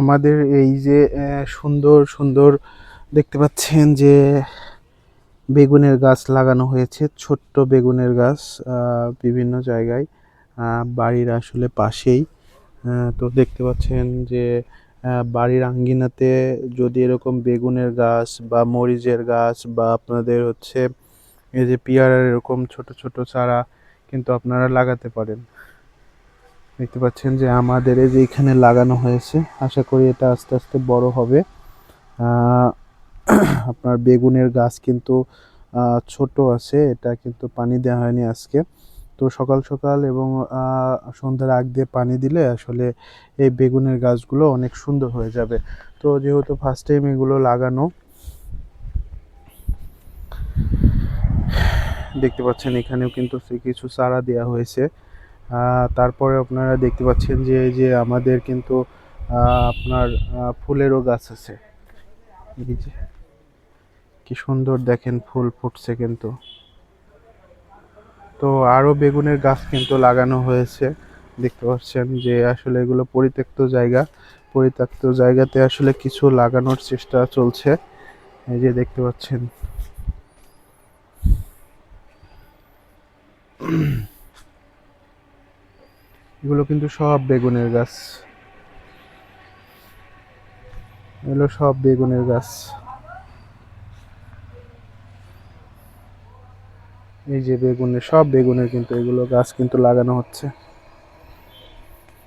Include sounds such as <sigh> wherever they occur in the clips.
আমাদের এই যে সুন্দর সুন্দর দেখতে পাচ্ছেন যে বেগুনের গাছ লাগানো হয়েছে, ছোট্ট বেগুনের গাছ বিভিন্ন জায়গায় বাড়ির আসলে পাশেই। তো দেখতে পাচ্ছেন যে বাড়ির আঙ্গিনাতে যদি এরকম বেগুনের গাছ বা মরিচের গাছ বা আপনাদের হচ্ছে এই যে পেয়ারার এরকম ছোট ছোট চারা কিন্তু আপনারা লাগাতে পারেন। দেখতে পাচ্ছেন যে আমাদের এই যে এখানে লাগানো হয়েছে, আশা করি এটা আস্তে আস্তে বড় হবে। <clears throat> আপনার বেগুনের গাছ কিন্তু ছোট আছে, এটা কিন্তু পানি দেওয়া হয়নি আজকে। তো সকাল সকাল এবং সন্ধ্যার আগ দিয়ে পানি দিলে আসলে এই বেগুনের গাছগুলো অনেক সুন্দর হয়ে যাবে। তো যেহেতু ফার্স্ট টাইম এগুলো লাগানো, দেখতে পাচ্ছেন এখানেও কিন্তু কিছু চারা দেওয়া হয়েছে। তারপরে আপনারা দেখতে পাচ্ছেন যে এই যে আমাদের কিন্তু আপনার ফুলেরও গাছ আছে। কি সুন্দর দেখেন ফুল ফুটছে কিন্তু। তো আরও বেগুনের গাছ কিন্তু লাগানো হয়েছে। দেখতে পাচ্ছেন যে আসলে এগুলো পরিত্যক্ত জায়গা। পরিত্যক্ত জায়গাতে আসলে কিছু লাগানোর চেষ্টা চলছে। এই যে দেখতে পাচ্ছেন। এগুলো কিন্তু সব বেগুনের গাছ। এগুলো সব বেগুনের গাছ। এই যে বেগুনের, সব বেগুনের কিন্তু এগুলো গাছ কিন্তু লাগানো হচ্ছে।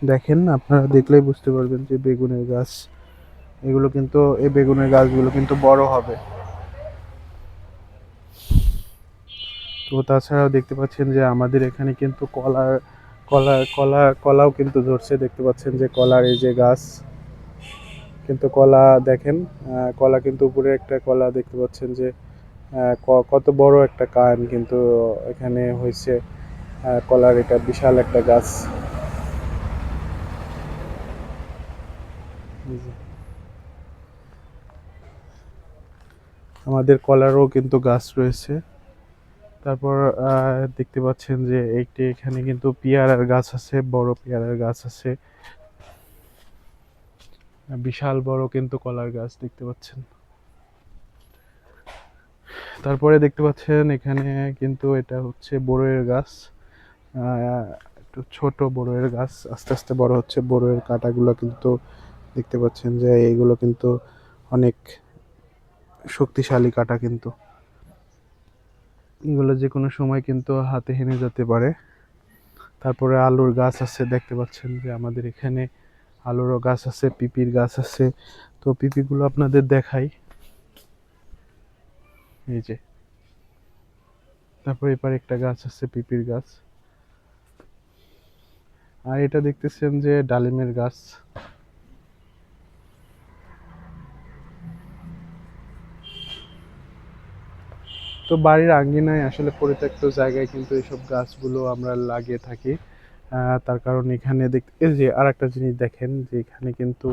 দেখেন, আপনারা দেখলেই বুঝতে পারবেন যে বেগুনের গাছ, এগুলো কিন্তু, এই বেগুনের গাছগুলো কিন্তু বড় হবে। তো তাছাড়াও দেখতে পাচ্ছেন যে আমাদের এখানে কিন্তু কলার কলা কলা, কলাও কিন্তু ধরছে, দেখতে পাচ্ছেন যে কলার এই যে গাছ। কিন্তু কলা দেখেন কলা কিন্তু উপরে একটা কলা দেখতে পাচ্ছেন যে কত বড় একটা কান কিন্তু এখানে হয়েছে। কলার এটা বিশাল একটা গাছ। আমাদের কলারও কিন্তু গাছ রয়েছে। তারপর দেখতে পাচ্ছেন যে একটি এখানে কিন্তু পেয়ারার গাছ আছে, বড় পেয়ারার গাছ আছে। বিশাল বড় কিন্তু কলার গাছ দেখতে পাচ্ছেন। তারপরে দেখতে পাচ্ছেন এখানে কিন্তু এটা হচ্ছে বড়ইয়ের গাছ। একটু ছোট বড়ইয়ের গাছ, আস্তে আস্তে বড় হচ্ছে। বড়ইয়ের কাঁটাগুলো কিন্তু দেখতে পাচ্ছেন যে এইগুলো কিন্তু অনেক শক্তিশালী কাঁটা কিন্তু। এগুলো যে কোনো সময় কিন্তু হাতে হেনে যেতে পারে। তারপরে আলুর গাছ আছে, দেখতে পাচ্ছেন যে আমাদের এখানে আলুরও গাছ আছে, পিপির গাছ আছে। তো পিপিগুলো আপনাদের দেখাই। এই যে। তারপর এপারে একটা গাছ আছে, পিপির গাছ। আর এটা দেখতেছেন যে ডালিমের গাছ। তো বাড়ির আঙ্গিনায় আসলে পরিত্যক্ত জায়গায় কিন্তু এইসব গাছগুলো আমরা লাগিয়ে থাকি। তার কারণ এখানে দেখতে এই যে আর একটা জিনিস দেখেন যে এখানে কিন্তু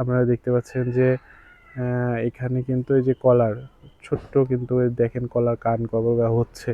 আপনারা দেখতে পাচ্ছেন যে এখানে কিন্তু এই যে কলার, ছোট্ট কিন্তু দেখেন কলার কান কবা হচ্ছে।